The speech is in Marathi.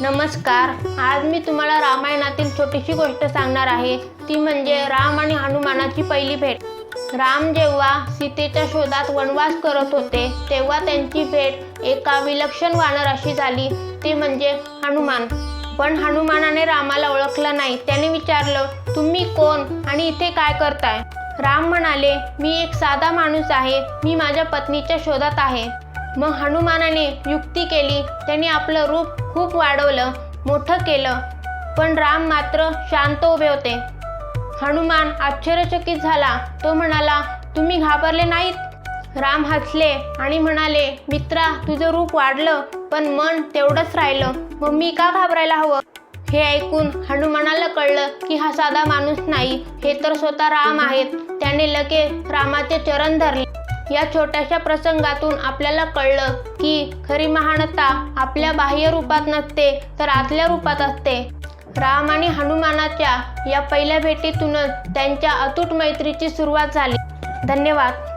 नमस्कार. आज मी तुम्हाला रामायणातील छोटीशी गोष्ट सांगणार आहे. ती म्हणजे राम आणि हनुमानाची पहिली भेट. राम जेव्हा सीतेच्या शोधात वनवास करत होते तेव्हा त्यांची भेट एका विलक्षण वानराशी झाली. ती म्हणजे हनुमान. पण हनुमानाने रामाला ओळखलं नाही. त्याने विचारलं तुम्ही कोण आणि इथे काय करताय? राम म्हणाले मी एक साधा माणूस आहे. मी माझ्या पत्नीच्या शोधात आहे. मग हनुमानाने युक्ती केली. त्यांनी आपलं रूप खूप वाढवलं मोठं केलं. पण राम मात्र शांत उभे होते. हनुमान आश्चर्यचकित झाला. तो म्हणाला तुम्ही घाबरले नाहीत? राम हसले आणि म्हणाले मित्रा तुझं रूप वाढलं पण मन तेवढंच राहिलं. मग मी का घाबरायला हवं? हे ऐकून हनुमानाला कळलं की हा साधा माणूस नाही. हे तर स्वतः राम आहेत. त्याने लगेच रामाचे चरण धरले. या छोट्याशा प्रसंगातून आपल्याला कळलं की खरी महानता आपल्या बाह्य रूपात नसते तर आतल्या रूपात असते. राम आणि हनुमानाच्या या पहिल्या भेटीतूनच त्यांच्या अतूट मैत्रीची सुरुवात झाली. धन्यवाद.